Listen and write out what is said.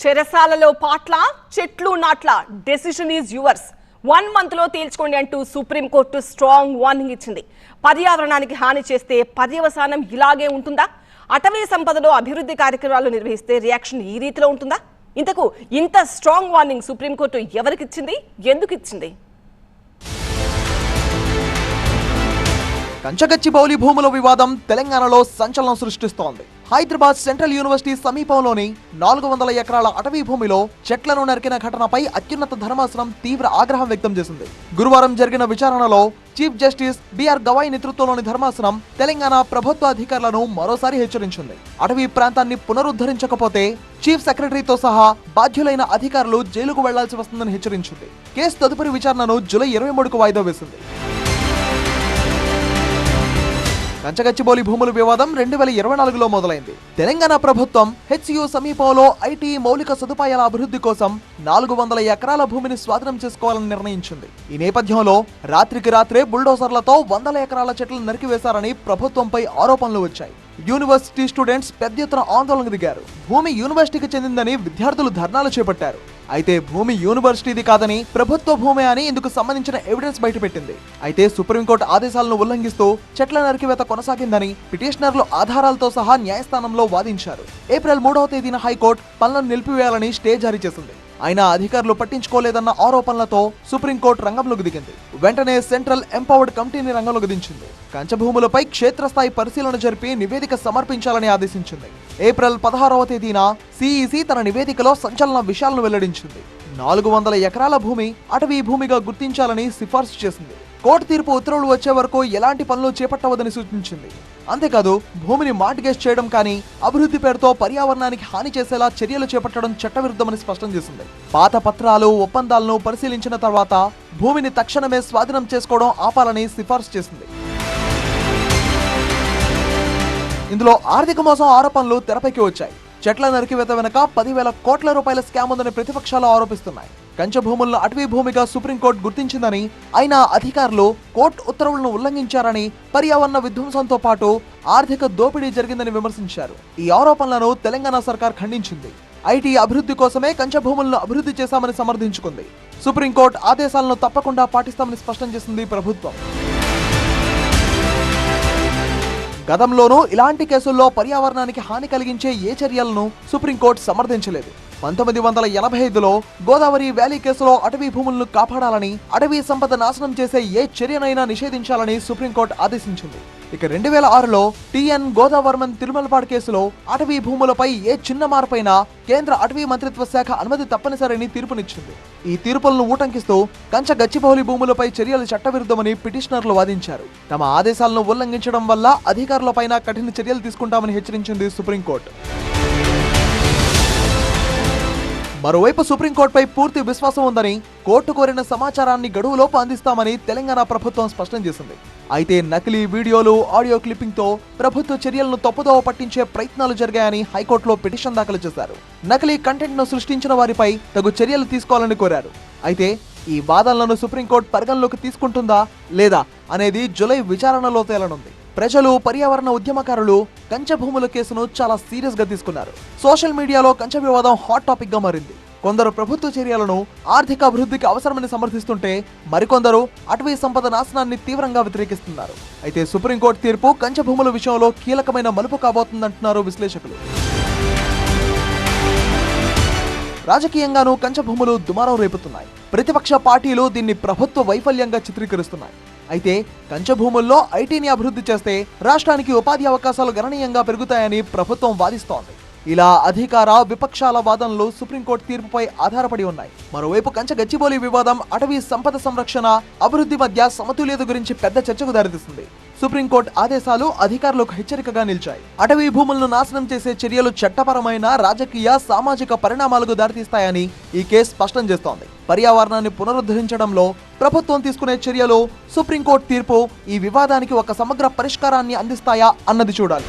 చెరసాలలో పాట్ల చెట్లు నాట్ల. డెసిషన్ ఈజ్ యువర్స్ వన్ మంత్లో తేల్చుకోండి అంటూ సుప్రీంకోర్టు స్ట్రాంగ్ వార్నింగ్ ఇచ్చింది. పర్యావరణానికి హాని చేస్తే పర్యవసానం ఇలాగే ఉంటుందా? అటవీ సంపదలో అభివృద్ధి కార్యక్రమాలు నిర్వహిస్తే రియాక్షన్ ఈ రీతిలో ఉంటుందా? ఇంతకు ఇంత స్ట్రాంగ్ వార్నింగ్ సుప్రీంకోర్టు ఎవరికిచ్చింది ఎందుకు ఇచ్చింది? కంచగచ్చిబౌలి భూముల వివాదం తెలంగాణలో సంచలనం సృష్టిస్తోంది. హైదరాబాద్ సెంట్రల్ యూనివర్సిటీ సమీపంలోని నాలుగు వందల ఎకరాల అటవీ భూమిలో చెట్లను నరికిన ఘటనపై అత్యున్నత ధర్మాసనం తీవ్ర ఆగ్రహం వ్యక్తం చేసింది. గురువారం జరిగిన విచారణలో చీఫ్ జస్టిస్ బిఆర్ గవాయ్ నేతృత్వంలోని ధర్మాసనం తెలంగాణ ప్రభుత్వ అధికారులను మరోసారి హెచ్చరించింది. అటవీ ప్రాంతాన్ని పునరుద్ధరించకపోతే చీఫ్ సెక్రటరీతో సహా బాధ్యులైన అధికారులు జైలుకు వెళ్ళాల్సి వస్తుందని హెచ్చరించింది. కేసు తదుపరి విచారణను జూలై ఇరవై మూడుకు వాయిదా వేసింది. కంచగచ్చిబౌలి భూముల వివాదం రెండు వేల ఇరవై నాలుగులో మొదలైంది. తెలంగాణ ప్రభుత్వం హెచ్యు సమీపంలో ఐటీ మౌలిక సదుపాయాల అభివృద్ధి కోసం నాలుగు వందల ఎకరాల భూమిని స్వాధీనం చేసుకోవాలని నిర్ణయించింది. ఈ నేపథ్యంలో రాత్రికి రాత్రే బుల్డోజర్లతో వందల ఎకరాల చెట్లు నరికివేశారని ప్రభుత్వంపై ఆరోపణలు వచ్చాయి. యూనివర్సిటీ స్టూడెంట్స్ పెద్ద ఎత్తున ఆందోళనకు దిగారు. భూమి యూనివర్సిటీకి చెందిందని విద్యార్థులు ధర్నాలు చేపట్టారు. అయితే భూమి యూనివర్సిటీది కాదని ప్రభుత్వ భూమి అని ఇందుకు సంబంధించిన ఎవిడెన్స్ బయటపెట్టింది. అయితే సుప్రీంకోర్టు ఆదేశాలను ఉల్లంఘిస్తూ చెట్ల నరికివేత కొనసాగిందని పిటిషనర్లు ఆధారాలతో సహా న్యాయస్థానంలో వాదించారు. ఏప్రిల్ మూడవ తేదీన హైకోర్టు పనులను నిలిపివేయాలని స్టే జారీ చేసింది. అయినా అధికారులు పట్టించుకోలేదన్న ఆరోపణలతో సుప్రీంకోర్టు రంగంలోకి దిగింది. వెంటనే సెంట్రల్ ఎంపవర్డ్ కమిటీని రంగంలోకి దించింది. కంచభూములపై క్షేత్రస్థాయి పరిశీలన జరిపి నివేదిక సమర్పించాలని ఆదేశించింది. ఏప్రిల్ పదహారవ తేదీన సిఈసి తన నివేదికలో సంచలన విషయాలను వెల్లడించింది. నాలుగు వందల ఎకరాల భూమి అటవీ భూమిగా గుర్తించాలని సిఫార్సు చేసింది. కోర్టు తీర్పు ఉత్తర్వులు వచ్చే వరకు ఎలాంటి పనులు చేపట్టవద్దని సూచించింది. అంతేకాదు భూమిని మార్టిగేజ్ చేయడం కానీ అభివృద్ధి పేరుతో పర్యావరణానికి హాని చేసేలా చర్యలు చేపట్టడం చట్టవిరుద్ధమని స్పష్టం చేసింది. పాత పత్రాలు ఒప్పందాలను పరిశీలించిన తర్వాత భూమిని తక్షణమే స్వాధీనం చేసుకోవడం ఆపాలని సిఫార్సు చేసింది. ఇందులో ఆర్థిక మోసం ఆరోపణలు తెరపైకి వచ్చాయి. చెట్ల నరికివేత వెనక పదివేల కోట్ల రూపాయల స్కామ్ ఉందని ప్రతిపక్షాలు ఆరోపిస్తున్నాయి. కంచభూములను అటవీ భూమిగా సుప్రీంకోర్టు గుర్తించిందని అయినా అధికారులు కోర్టు ఉత్తర్వులను ఉల్లంఘించారని పర్యావరణ విధ్వంసంతో పాటు ఆర్థిక దోపిడీ జరిగిందని విమర్శించారు. ఈ ఆరోపణలను తెలంగాణ సర్కార్ ఖండించింది. ఐటీ అభివృద్ధి కోసమే కంచభూములను అభివృద్ధి చేశామని సమర్థించుకుంది. సుప్రీంకోర్టు ఆదేశాలను తప్పకుండా పాటిస్తామని స్పష్టం చేసింది ప్రభుత్వం. గతంలోనూ ఇలాంటి కేసుల్లో పర్యావరణానికి హాని కలిగించే ఏ చర్యలను సుప్రీంకోర్టు సమర్థించలేదు. పంతొమ్మిది వందల ఎనభై ఐదులో గోదావరి వ్యాలీ కేసులో అటవీ భూములను కాపాడాలని అటవీ సంపద నాశనం చేసే ఏ చర్యనైనా నిషేధించాలని సుప్రీంకోర్టు ఆదేశించింది. ఇక రెండు వేల ఆరులో టిఎన్ గోదావర్మన్ తిరుమలపాడు కేసులో అటవీ భూములపై ఏ చిన్న మార్పైనా కేంద్ర అటవీ మంత్రిత్వ శాఖ అనుమతి తప్పనిసరిని తీర్పునిచ్చింది. ఈ తీర్పులను ఊటంకిస్తూ కంచ గచ్చిబౌలి భూములపై చర్యలు చట్టవిరుద్ధమని పిటిషనర్లు వాదించారు. తమ ఆదేశాలను ఉల్లంఘించడం వల్ల అధికారులపైన కఠిన చర్యలు తీసుకుంటామని హెచ్చరించింది సుప్రీంకోర్టు. మరోవైపు సుప్రీంకోర్టుపై పూర్తి విశ్వాసం ఉందని కోర్టు కోరిన సమాచారాన్ని గడువులోపు అందిస్తామని తెలంగాణ ప్రభుత్వం స్పష్టం చేసింది. అయితే నకిలీ వీడియోలు ఆడియో క్లిప్పింగ్తో ప్రభుత్వ చర్యలను తప్పుదోవ పట్టించే ప్రయత్నాలు జరిగాయని హైకోర్టులో పిటిషన్ దాఖలు చేశారు. నకిలీ కంటెంట్ను సృష్టించిన వారిపై తగు చర్యలు తీసుకోవాలని కోరారు. అయితే ఈ వాదనలను సుప్రీంకోర్టు పరిగణలోకి తీసుకుంటుందా లేదా అనేది జులై విచారణలో తేలనుంది. ప్రజలు పర్యావరణ ఉద్యమకారులు కంచె భూముల కేసును చాలా సీరియస్గా తీసుకున్నారు. సోషల్ మీడియాలో కంచె వివాదం హాట్ టాపిక్గా మారింది. కొందరు ప్రభుత్వ చర్యలను ఆర్థిక అభివృద్ధికి అవసరమని సమర్థిస్తుంటే మరికొందరు అటవీ సంపద నాశనాన్ని తీవ్రంగా వ్యతిరేకిస్తున్నారు. అయితే సుప్రీంకోర్టు తీర్పు కంచె భూముల విషయంలో కీలకమైన మలుపు కాబోతుందంటున్నారు విశ్లేషకులు. రాజకీయంగానూ కంచె భూములు దుమారం రేపుతున్నాయి. ప్రతిపక్ష పార్టీలు దీన్ని ప్రభుత్వ వైఫల్యంగా చిత్రీకరిస్తున్నాయి. అయితే కంచభూముల్లో ఐటీని అభివృద్ధి చేస్తే రాష్ట్రానికి ఉపాధి అవకాశాలు గణనీయంగా పెరుగుతాయని ప్రభుత్వం వాదిస్తోంది. ఇలా అధికార విపక్షాల వాదనలు సుప్రీంకోర్టు తీర్పుపై ఆధారపడి ఉన్నాయి. మరోవైపు కంచ గచ్చిబౌలి వివాదం అటవీ సంపద సంరక్షణ అభివృద్ధి మధ్య సమతుల్యత గురించి పెద్ద చర్చకు దారితీస్తుంది సుప్రీంకోర్టు ఆదేశాలు అధికారులకు హెచ్చరికగా నిలిచాయి. అటవీ భూములను నాశనం చేసే చర్యలు చట్టపరమైన రాజకీయ సామాజిక పరిణామాలకు దారితీస్తాయని ఈ కేసు స్పష్టం చేస్తోంది. పర్యావరణాన్ని పునరుద్ధరించడంలో ప్రభుత్వం తీసుకునే చర్యలు సుప్రీంకోర్టు తీర్పు ఈ వివాదానికి ఒక సమగ్ర పరిష్కారాన్ని అందిస్తాయా అన్నది చూడాలి.